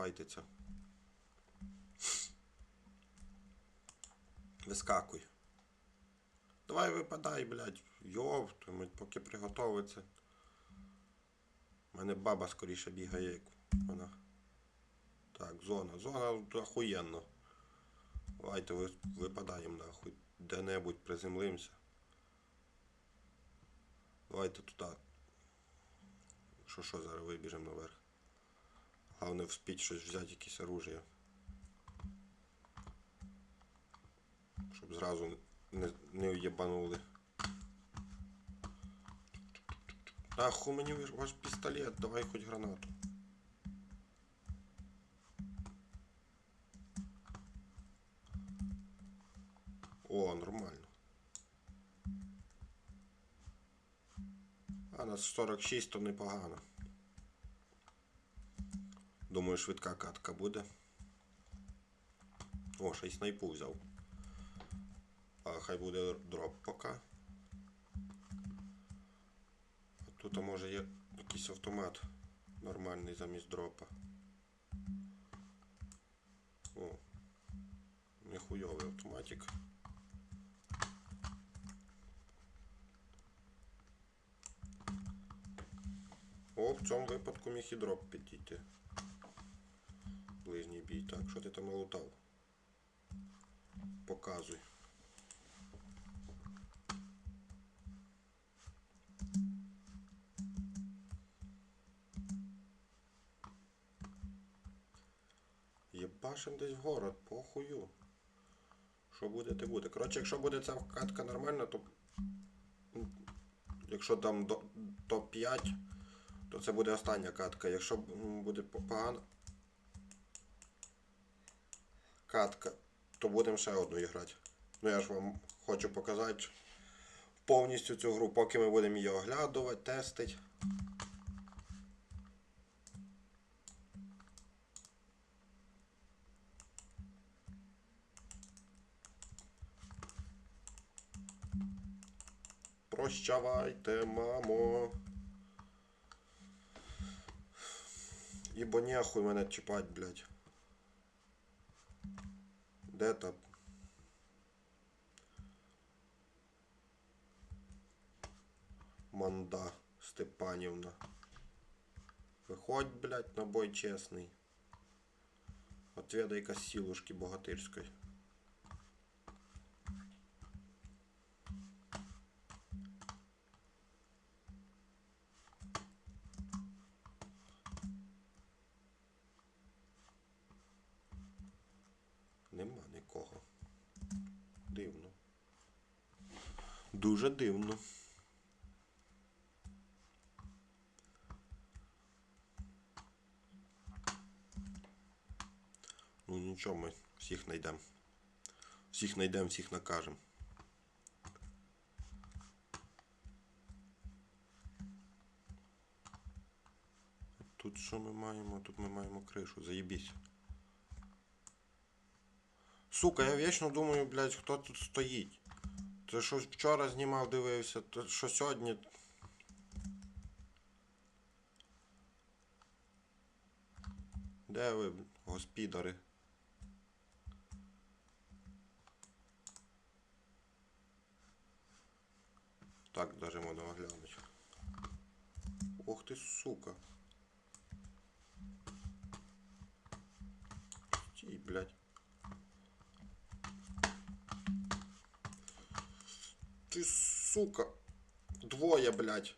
файтиться. Вискакуй. Давай випадай, блядь. Йов, поки приготовиться. У мене баба скоріше бігає, як вона. Так, зона. Зона охуєнно. Давайте випадаємо нахуй. Де-небудь приземлимося. Давайте туди. Що що зараз вибіжемо наверх. Головне вспіть щось взяти, якесь оружие. Щоб зразу не, не уєбанули. Нахуй мені ваш- ваш пістолет, давай хоч гранату. О, нормально. А нас 46, то непогано. Думаю, швидка катка буде. О, ще й снайпу взяв. А хай буде дроп поки. Тут може є якийсь автомат нормальний замість дропа. О, нехуйовий автоматик. О, в цьому випадку міг і дроп підійти. Бій. Так, що ти там налутав? Показуй. Єбашим десь в город, похую. Що буде, те буде. Коротше, якщо буде ця катка нормальна, то. Якщо там до, до 5, то це буде остання катка. Якщо буде по- погана катка, то будемо ще одну грати. Ну я ж вам хочу показати повністю цю гру, поки ми будемо її оглядувати, тестити. Прощавайте, мамо. Ібо нехуй мене чіпать, блядь. Де? Манда Степанівна. Виходь, блядь, на бой чесний. Отведай-ка силушки богатирської. Нема нікого. Дивно. Дуже дивно. Ну нічого, ми всіх знайдемо. Всіх знайдемо, всіх накажемо. Тут що ми маємо? Тут ми маємо кришу, заєбісь. Сука, я вічно думаю, блядь, хто тут стоїть. Це що вчора знімав, дивився, то що сьогодні. Де ви, госпідари? Так даже можна оглянути. Ох ти, сука. Стій, блядь. Ти сука. Двоє, блядь.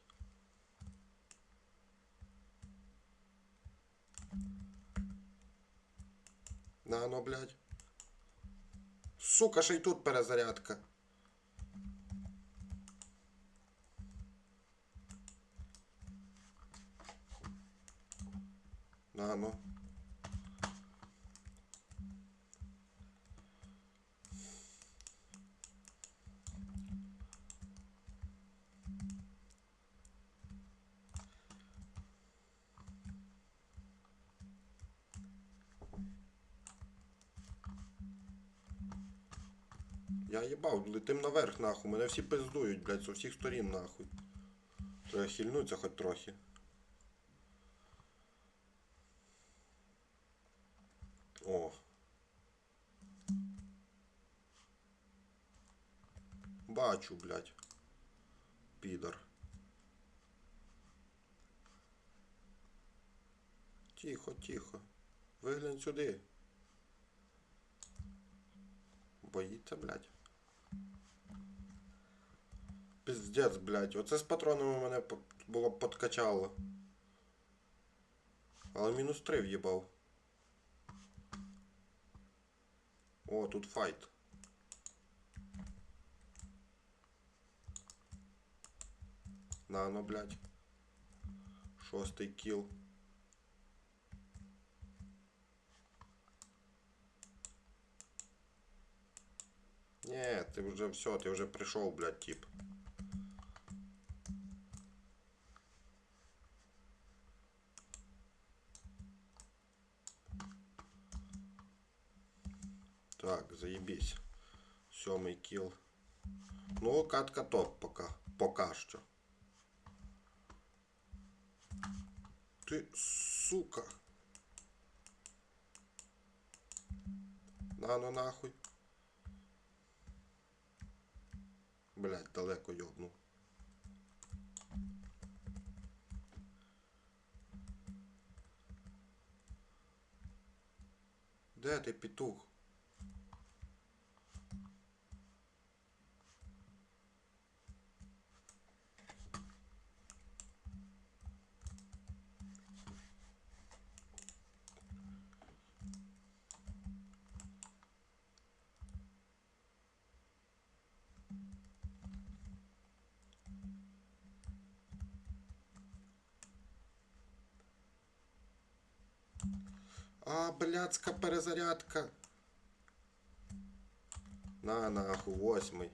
На, ну, блядь. Сука, ще й тут перезарядка. На, ну. Я їбав, летим наверх нахуй. Мене всі пиздують, блядь, з усіх сторін нахуй. Треба хильнуться хоч трохи. О. Бачу, блядь. Підор. Тихо, тихо. Виглянь сюди. Боїться, блядь. Пиздец, блядь. Оце з патронами мене по- було б подкачало. Але мінус 3 в'їбав. О, тут файт. Нано, блядь. Шостий кіл. Не, ти вже все, ти вже прийшов, блядь, тип. Так, заебись. Сьомий кіл. Ну, катка топ пока. Пока що. Ти, сука. На ну нахуй. Блять, далеко йобнув. Де ти петух? А, блядська перезарядка. На, нахуй, восьмий.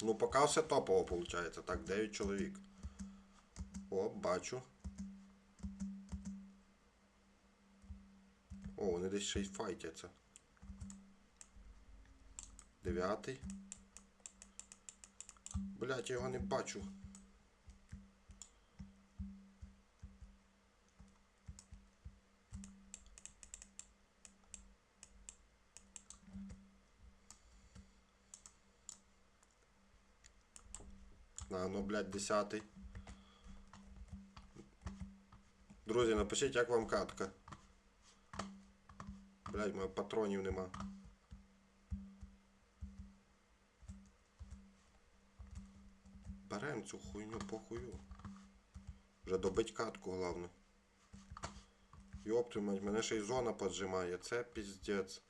Ну, поки все топово виходить. Так, 9 чоловік. О, бачу. О, вони десь ще й файтяться. Дев'ятий. Блять, я його не бачу. На, ну, блядь, десятий. Друзі, напишіть, як вам катка. Блядь, моїх патронів нема. Берем цю хуйню похую. Вже добить катку, головне. Йопту мать, мене ще й зона поджимає. Це піздець.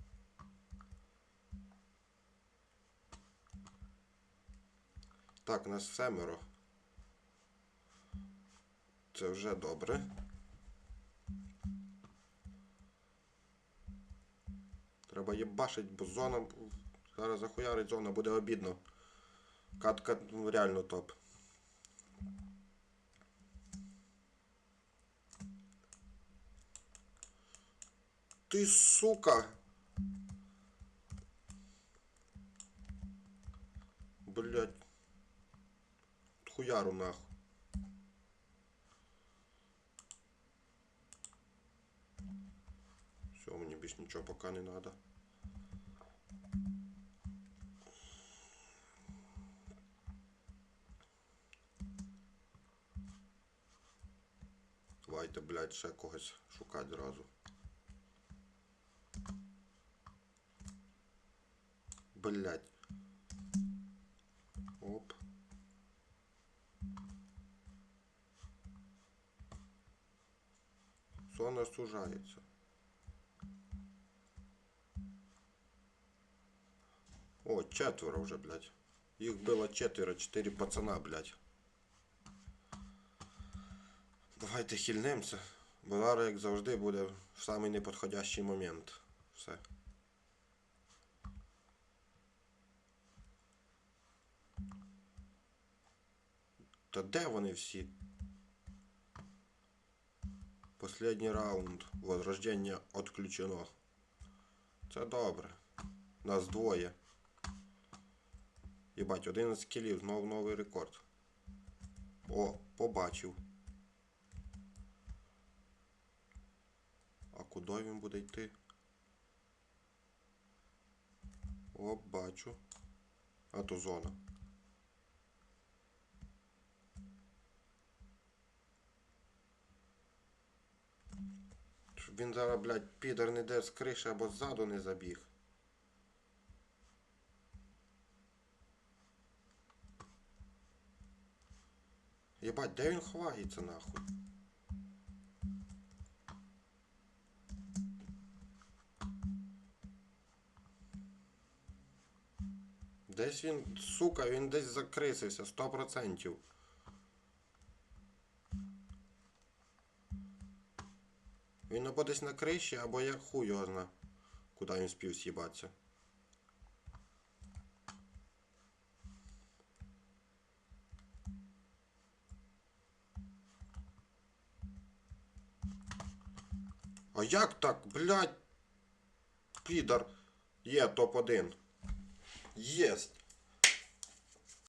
Так, нас семеро. Це вже добре. Треба їбашить, бо зона. Зараз захуярить зона, буде обідно. Катка ну, реально топ. Ти сука! Блять. Хуяру нахуй. Все, мені більш нічого поки не треба. Давайте, блядь, ще когось шукати зразу. Блядь. Оп. Зона сужається. О, четверо вже, блядь. Їх було четверо, чотири пацана, блядь. Давайте хильнемося. Бо зараз, як завжди, буде в самий неподходящий момент. Все. Та де вони всі? Последній раунд. Возрождення отключено. Це добре. Нас двоє. Єбать, 11 кілів, знов новий рекорд. О, побачив. А Куди він буде йти? О, бачу. А то зона. Він зараз, блядь, підер не де з криші або ззаду не забіг. Єбать, де він ховається нахуй? Десь він, сука, він десь закрисився, 100%. Десь на криші, або я хуй його зна, куди він спів с'їбатися. А як так, блядь? Підар. Є топ-1. Єсть.